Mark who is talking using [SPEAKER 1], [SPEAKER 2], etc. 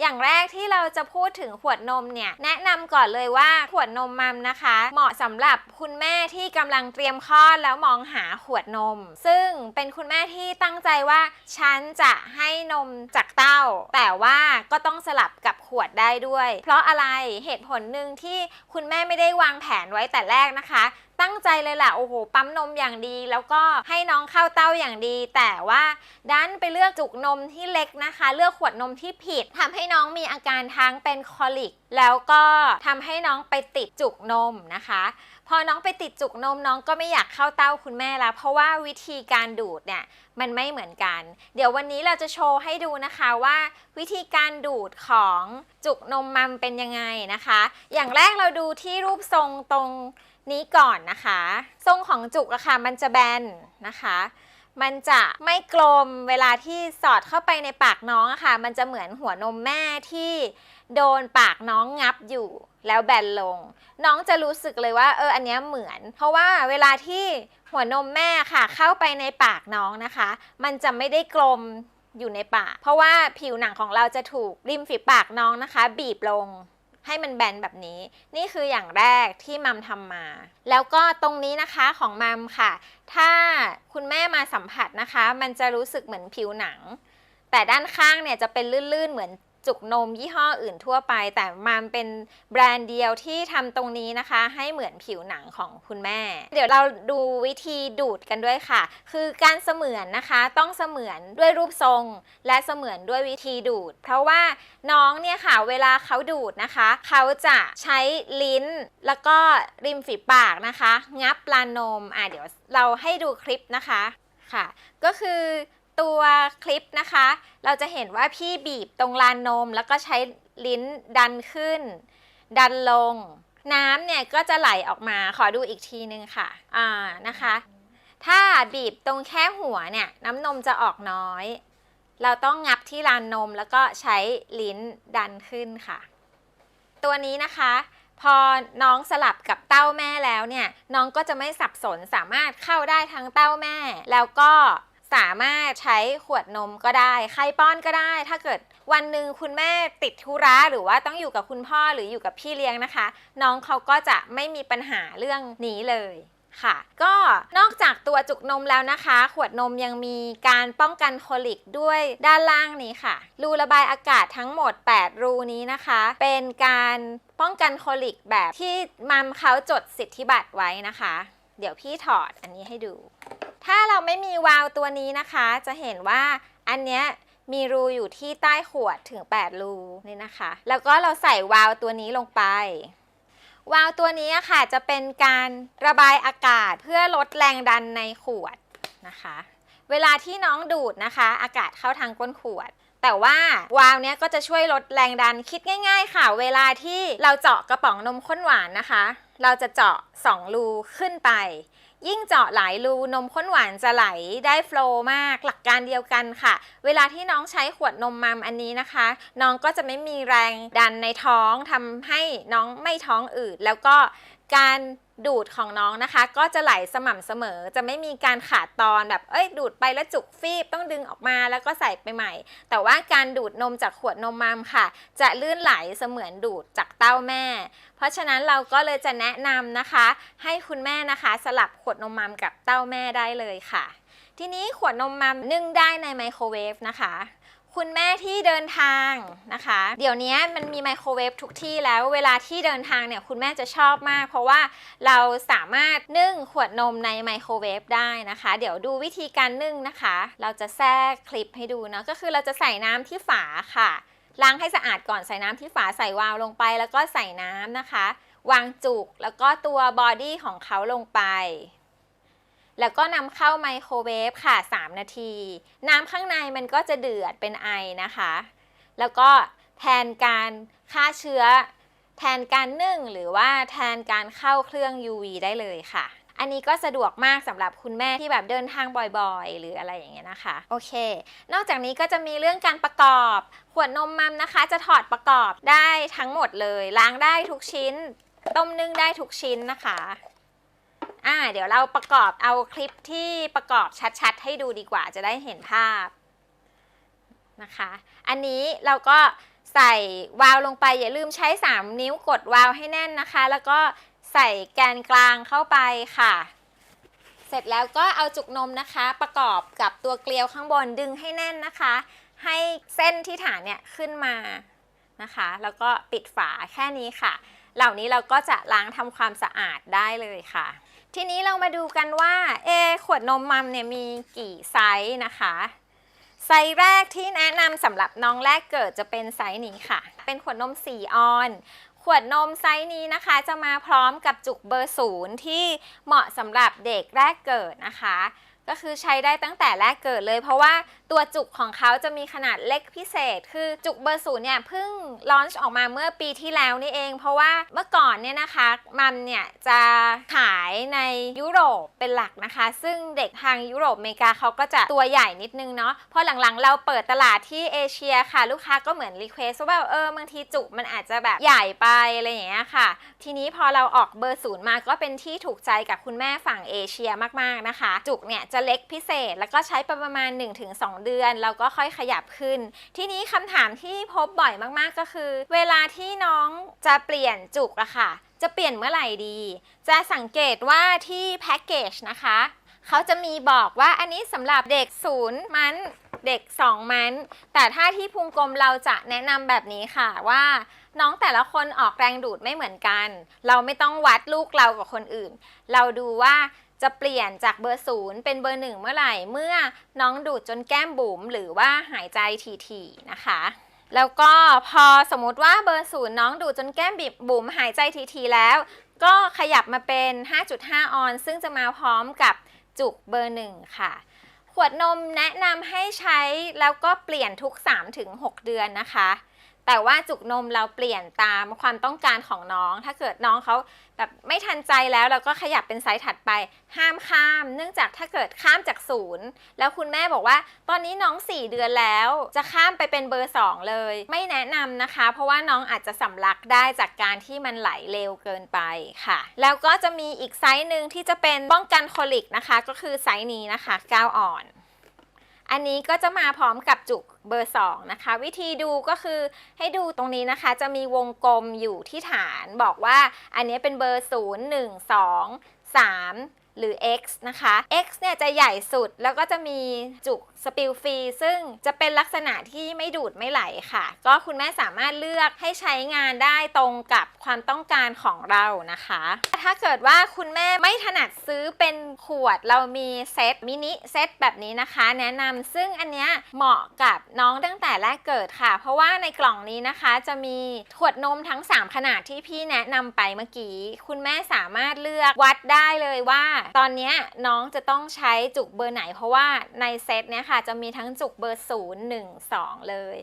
[SPEAKER 1] อย่างแรกที่เราจะพูดถึงขวดนมเนี่ยแนะนำก่อนเลยว่าขวดนมมัมนะคะ เหมาะสำหรับคุณแม่ที่กำลังเตรียมคลอดแล้วมองหาขวดนม ซึ่งเป็นคุณแม่ที่ตั้งใจว่าฉันจะให้นมจากเต้า แต่ว่าก็ต้องสลับกับขวดได้ด้วย เพราะอะไรเหตุผลหนึ่งที่คุณแม่ไม่ได้วางแผนไว้แต่แรกนะคะตั้งใจเลยแหละโอ้โหปั๊มนมอย่างดี แล้วก็ให้น้องเข้าเต้าอย่างดี แต่ว่าดันไปเลือกจุกนมที่เล็กนะคะ เลือกขวดนมที่ผิดทำให้น้องมีอาการทั้งเป็นคอลิก แล้วก็ทำให้น้องไปติดจุกนมนะคะ พอน้องไปติดจุกนมน้องก็ไม่อยากเข้าเต้าคุณแม่ล้วเพราะว่าวิธีการดูดเนี่ยมันไม่เหมือนกัน เดี๋ยววันนี้เราจะโชว์ให้ดูนะคะว่า วิธีการดูดของจุกนมมัมเป็นยังไงนะคะ อย่างแรกเราดูที่รูปทรงตรง นี้ก่อนนะคะ ทรงของจุกอะค่ะมันจะแบนนะคะ มันจะไม่กลมเวลาที่สอดเข้าไปในปากน้องอะค่ะ มันจะเหมือนหัวนมแม่ที่โดนปากน้องงับอยู่แล้วแบนลง น้องจะรู้สึกเลยว่าเอออันนี้เหมือน เพราะว่าเวลาที่หัวนมแม่ค่ะเข้าไปในปากน้องนะคะ มันจะไม่ได้กลมอยู่ในปาก เพราะว่าผิวหนังของเราจะถูกริมฝีปากน้องนะคะ บีบลง ให้มันแบนแบบนี้ นี่คืออย่างแรกที่มัมทำมา แล้วก็ตรงนี้นะคะของมัมค่ะ ถ้าคุณแม่มาสัมผัสนะคะ มันจะรู้สึกเหมือนผิวหนัง แต่ด้านข้างเนี่ยจะเป็นลื่นๆเหมือน จุกนมยี่ห้ออื่นทั่วไป แต่มันเป็นแบรนด์เดียวที่ทำตรงนี้นะคะ ให้เหมือนผิวหนังของคุณแม่ เดี๋ยวเราดูวิธีดูดกันด้วยค่ะ คือการเสมือนนะคะ ต้องเสมือนด้วยรูปทรง และเสมือนด้วยวิธีดูด เพราะว่าน้องเนี่ยค่ะ เวลาเขาดูดนะคะ เขาจะใช้ลิ้นแล้วก็ริมฝีปากนะคะ งับปลานมอะเดี๋ยวเราให้ดูคลิปนะคะค่ะ ก็คือ ตัวคลิปนะคะ เราจะเห็นว่าพี่บีบตรงลานนม แล้วก็ใช้ลิ้นดันขึ้น ดันลง น้ำเนี่ยก็จะไหลออกมาขอดูอีกทีนึงค่ะอ่านะคะ ถ้าบีบตรงแค่หัวเนี่ยน้ำนมจะออกน้อย เราต้องงับที่ลานนมแล้วก็ใช้ลิ้นดันขึ้นค่ะ ตัวนี้นะคะพอน้องสลับกับเต้าแม่แล้วเนี่ย น้องก็จะไม่สับสนสามารถเข้าได้ทั้งเต้าแม่ แล้วก็ สามารถใช้ขวดนมก็ได้ ใครป้อนก็ได้ ถ้าเกิดวันหนึ่งคุณแม่ติดธุระหรือว่าต้องอยู่กับคุณพ่อหรืออยู่กับพี่เลี้ยงนะคะ น้องเขาก็จะไม่มีปัญหาเรื่องนี้เลยค่ะ ก็นอกจากตัวจุกนมแล้วนะคะ ขวดนมยังมีการป้องกันโคลิกด้วยด้านล่างนี้ค่ะ รูระบายอากาศทั้งหมด 8 รูนี้นะคะ เป็นการป้องกันโคลิกแบบที่มัมเขาจดสิทธิบัตรไว้นะคะ เดี๋ยวพี่ถอดอันนี้ให้ดู ถ้าเราไม่มีวาล์วตัวนี้นะคะ จะเห็นว่าอันเนี้ยมีรูอยู่ที่ใต้ขวดถึง 8 รูนี่นะคะ แล้วก็เราใส่วาล์วตัวนี้ลงไปวาล์วตัวนี้ค่ะจะเป็นการระบายอากาศเพื่อลดแรงดันในขวดนะคะ เวลาที่น้องดูดนะคะ อากาศเข้าทางก้นขวด แต่ว่าวาล์วเนี้ยก็จะช่วยลดแรงดันคิดง่าย ๆ ค่ะ เวลาที่เราเจาะกระป๋องนมข้นหวานนะคะ เราจะเจาะ 2 รูขึ้นไป ยิ่งเจาะหลายรูนมข้นหวานจะไหลได้โฟล์มากหลักการเดียวกันค่ะ เวลาที่น้องใช้ขวดนมมัมอันนี้นะคะ น้องก็จะไม่มีแรงดันในท้องทำให้น้องไม่ท้องอืดแล้วก็การ ดูดของน้องนะคะ ก็จะไหลสม่ำเสมอ จะไม่มีการขาดตอนแบบเอ้ยดูดไปแล้วจุกฟีบต้องดึงออกมาแล้วก็ใส่ไปใหม่ แต่ว่าการดูดนมจากขวดนมมัมค่ะ จะลื่นไหลเสมือนดูดจากเต้าแม่ เพราะฉะนั้นเราก็เลยจะแนะนำนะคะ ให้คุณแม่นะคะ สลับขวดนมมัมกับเต้าแม่ได้เลยค่ะ ทีนี้ขวดนมมัมนึ่งได้ในไมโครเวฟนะคะ คุณแม่ที่เดินทางนะคะ เดี๋ยวนี้มันมีไมโครเวฟทุกที่แล้วเวลาที่เดินทางเนี่ยคุณแม่จะชอบมาก เพราะว่าเราสามารถนึ่งขวดนมในไมโครเวฟได้นะคะ เดี๋ยวดูวิธีการนึ่งนะคะ เราจะแทรกคลิปให้ดูเนาะก็คือเราจะใส่น้ำที่ฝาค่ะล้างให้สะอาดก่อนใส่น้ำที่ฝาใส่วาล์วลงไป แล้วก็ใส่น้ำนะคะ วางจุกแล้วก็ตัวบอดี้ของเขาลงไป แล้วก็นำเข้าไมโครเวฟค่ะ 3 นาที น้ำข้างในมันก็จะเดือดเป็นไอนะคะ แล้วก็แทนการฆ่าเชื้อ แทนการนึ่งหรือว่าแทนการเข้าเครื่อง UV ได้เลยค่ะ อันนี้ก็สะดวกมากสำหรับคุณแม่ที่แบบเดินทางบ่อยๆ หรืออะไรอย่างเงี้ยนะคะ โอเค นอกจากนี้ก็จะมีเรื่องการประกอบ ขวดนมมัมนะคะ จะถอดประกอบได้ทั้งหมดเลย ล้างได้ทุกชิ้น ต้มนึ่งได้ทุกชิ้นนะคะ อ่าเดี๋ยวเราประกอบเอาคลิปที่ประกอบชัดๆ ให้ดูดีกว่าจะได้เห็นภาพนะคะ อันนี้เราก็ใส่วาล์วลงไปอย่าลืมใช้ 3 นิ้วกดวาล์วให้แน่นนะคะ แล้วก็ใส่แกนกลางเข้าไปค่ะ เสร็จแล้วก็เอาจุกนมนะคะ ประกอบกับตัวเกลียวข้างบนดึงให้แน่นนะคะ ให้เส้นที่ฐานเนี่ยขึ้นมานะคะ แล้วก็ปิดฝาแค่นี้ค่ะ เหล่านี้เราก็จะล้างทำความสะอาดได้เลยค่ะ ทีนี้เรามาดูกันว่าเอขวดนมมัมเนี่ยมีกี่ไซส์นะคะ ไซส์แรกที่แนะนำสำหรับน้องแรกเกิดจะเป็นไซส์นี้ค่ะ เป็นขวดนม 4 ออน ขวดนมไซส์นี้นะคะ จะมาพร้อมกับจุกเบอร์ศูนย์ที่เหมาะสำหรับเด็กแรกเกิดนะคะ ก็คือใช้ได้ตั้งแต่แรกเกิดเลย เพราะว่า ตัวจุกของเขาจะมีขนาดเล็กพิเศษ คือจุกเบอร์ศูนย์เนี่ยเพิ่งลอนช์ออกมาเมื่อปีที่แล้วนี่เอง เพราะว่าเมื่อก่อนเนี่ยนะคะมันเนี่ยจะขายในยุโรปเป็นหลักนะคะ ซึ่งเด็กทางยุโรปอเมริกาเขาก็จะตัวใหญ่นิดนึงเนาะพอหลังๆ เราเปิดตลาดที่เอเชียค่ะ ลูกค้าก็เหมือนรีเควสว่าเออบางทีจุกมันอาจจะแบบใหญ่ไปอะไรอย่างเงี้ยค่ะ ทีนี้พอเราออกเบอร์ศูนย์มาก็เป็นที่ถูกใจกับคุณแม่ฝั่งเอเชียมากๆนะคะ จุกเนี่ยจะเล็กพิเศษแล้วก็ใช้ปประมาณ 1-2เดือนแล้วก็ค่อยขยับขึ้น ทีนี้คำถามที่พบบ่อยมากๆก็คือ เวลาที่น้องจะเปลี่ยนจุกอะค่ะ จะเปลี่ยนเมื่อไหร่ดี จะสังเกตว่าที่แพ็กเกจนะคะ เขาจะมีบอกว่าอันนี้สำหรับเด็กศูนย์มันเด็ก 2 มัน แต่ถ้าที่พุงกลมเราจะแนะนำแบบนี้ค่ะว่าน้องแต่ละคนออกแรงดูดไม่เหมือนกัน เราไม่ต้องวัดลูกเรากับคนอื่น เราดูว่า จะเปลี่ยนจากเบอร์ศูนย์เป็นเบอร์หนึ่งเมื่อไหร่ เมื่อน้องดูดจนแก้มบุ๋มหรือว่าหายใจถี่ๆนะคะ แล้วก็พอสมมติว่าเบอร์ศูนย์น้องดูดจนแก้มบิบบุ๋มหายใจทีๆแล้ว ก็ขยับมาเป็น 5.5 ออน ซึ่งจะมาพร้อมกับจุกเบอร์หนึ่งค่ะขวดนมแนะนำให้ใช้แล้วก็เปลี่ยนทุก 3-6 เดือนนะคะ แต่ว่าจุกนมเราเปลี่ยนตามความต้องการของน้อง ถ้าเกิดน้องเขาแบบไม่ทันใจแล้วเราก็ขยับเป็นไซส์ถัดไป ห้ามข้าม เนื่องจากถ้าเกิดข้ามจากศูนย์แล้วคุณแม่บอกว่า ตอนนี้น้อง 4 เดือนแล้ว จะข้ามไปเป็นเบอร์ 2 เลย ไม่แนะนำนะคะ เพราะว่าน้องอาจจะสำลักได้จากการที่มันไหลเร็วเกินไปค่ะ แล้วก็จะมีอีกไซส์หนึ่งที่จะเป็นป้องกันโคลิกนะคะ ก็คือไซส์นี้นะคะ9อ่อน อันนี้ก็จะมาพร้อมกับจุกเบอร์ 2 นะคะ วิธีดูก็คือให้ดูตรงนี้นะคะ จะมีวงกลมอยู่ที่ฐานบอกว่าอันนี้เป็นเบอร์ 0 1 2 3 หรือ X นะคะ X เนี่ยจะใหญ่สุดแล้วก็จะมีจุกสปิลฟรีซึ่งจะเป็นลักษณะที่ไม่ดูดไม่ไหลค่ะ ก็คุณแม่สามารถเลือกให้ใช้งานได้ตรงกับความต้องการของเรานะคะ ถ้าเกิดว่าคุณแม่ไม่ถนัดซื้อเป็นขวดเรามีเซตมินิเซตแบบนี้นะคะ แนะนำซึ่งอันเนี้ยเหมาะกับน้องตั้งแต่แรกเกิดค่ะ เพราะว่าในกล่องนี้นะคะจะมีขวดนมทั้ง 3 ขนาดที่พี่แนะนำไปเมื่อกี้ คุณแม่สามารถเลือกวัดได้เลยว่าตอนนี้น้องจะต้องใช้จุกเบอร์ไหน เพราะว่าในเซตเนี้ยค่ะจะมีทั้งจุกเบอร์ 0 1 2 เลย